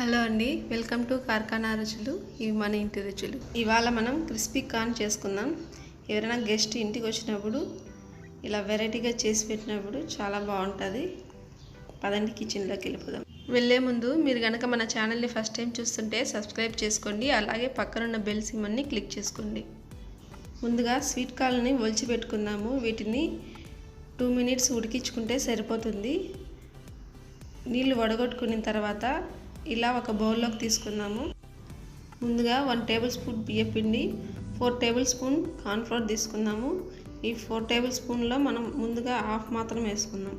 Hello అండి welcome to కార్ఖానా రుచులు. ఇవి మన ఇంటి రుచులు. ఇవాళ మనం క్రిస్పీ కార్న్ చేసుకుందాం. ఎవరైనా గెస్ట్ ఇంటికి వచ్చినప్పుడు ఇలా వెరైటీగా చేసి పెట్టినప్పుడు చాలా బాగుంటుంది. పదండి కిచెన్లోకి వెళ్ళిపోదాం. వెళ్ళే ముందు మీరు కనుక మన ఛానల్ని ఫస్ట్ టైం చూస్తుంటే సబ్స్క్రైబ్ చేసుకోండి అలాగే పక్కనున్న బెల్ సిమ్మని క్లిక్ చేసుకోండి. ముందుగా స్వీట్ కార్న్ని ఒలిచి పెట్టుకుందాము. వీటిని టూ మినిట్స్ ఉడికించుకుంటే సరిపోతుంది. నీళ్ళు వడగొట్టుకున్న తర్వాత ఇలా ఒక బౌల్లోకి తీసుకున్నాము. ముందుగా వన్ టేబుల్ స్పూన్ బియ్య పిండి ఫోర్ టేబుల్ స్పూన్ కార్న్ఫ్లోర్ తీసుకున్నాము. ఈ ఫోర్ టేబుల్ స్పూన్లో మనం ముందుగా హాఫ్ మాత్రం వేసుకుందాం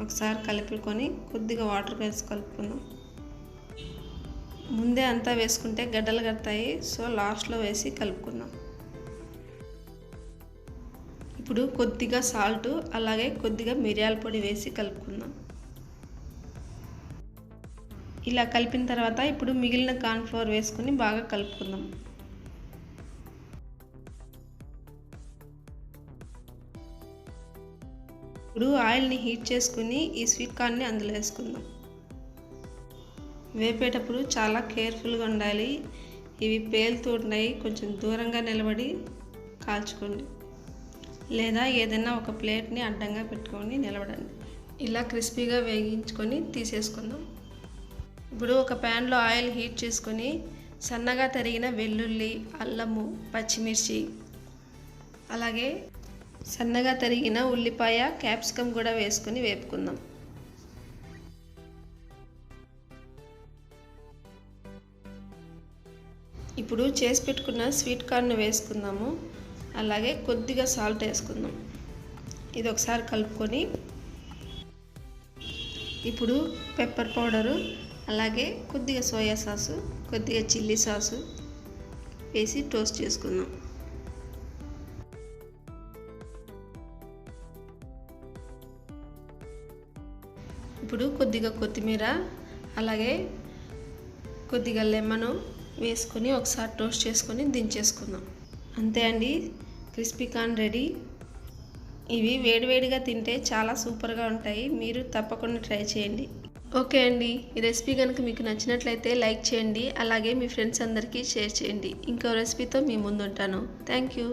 ఒకసారి కలుపుకొని కొద్దిగా వాటర్ వేసి కలుపుకుందాం ముందే అంతా వేసుకుంటే గడ్డలు కడతాయి సో లాస్ట్లో వేసి కలుపుకుందాం ఇప్పుడు కొద్దిగా సాల్ట్ అలాగే కొద్దిగా మిరియాల పొడి వేసి కలుపుకుందాం. ఇలా కలిపిన తర్వాత ఇప్పుడు మిగిలిన కార్న్ఫ్లవర్ వేసుకొని బాగా కలుపుకుందాం. ఇప్పుడు ఆయిల్ని హీట్ చేసుకుని ఈ స్వీట్ కార్న్ని అందులో వేసుకుందాం. వేపేటప్పుడు చాలా కేర్ఫుల్గా ఉండాలి. ఇవి పేలుతుంటాయి కొంచెం దూరంగా నిలబడి కాల్చుకోండి. లేదా ఏదైనా ఒక ప్లేట్ని అడ్డంగా పెట్టుకొని నిలబడండి. ఇలా క్రిస్పీగా వేగించుకొని తీసేసుకుందాం. ఇప్పుడు ఒక ప్యాన్లో ఆయిల్ హీట్ చేసుకొని సన్నగా తరిగిన వెల్లుల్లి అల్లము పచ్చిమిర్చి అలాగే సన్నగా తరిగిన ఉల్లిపాయ క్యాప్సికమ్ కూడా వేసుకొని వేపుకుందాం. ఇప్పుడు చేసి పెట్టుకున్న స్వీట్ కార్న్ వేసుకుందాము. అలాగే కొద్దిగా సాల్ట్ వేసుకుందాం. ఇది ఒకసారి కలుపుకొని ఇప్పుడు పెప్పర్ పౌడరు అలాగే కొద్దిగా సోయా సాసు కొద్దిగా చిల్లీ సాసు వేసి టోస్ట్ చేసుకుందాం. ఇప్పుడు కొద్దిగా కొత్తిమీర అలాగే కొద్దిగా లెమను వేసుకొని ఒకసారి టోస్ట్ చేసుకొని దించేసుకుందాం. అంతే అండి క్రిస్పీ కార్న్ రెడీ. ఇవి వేడివేడిగా తింటే చాలా సూపర్గా ఉంటాయి. మీరు తప్పకుండా ట్రై చేయండి. ఓకే అండి. ఈ రెసిపీ కనుక మీకు నచ్చినట్లయితే లైక్ చేయండి. అలాగే మీ ఫ్రెండ్స్ అందరికీ షేర్ చేయండి. ఇంకో రెసిపీతో మీ ముందుంటాను. Thank you.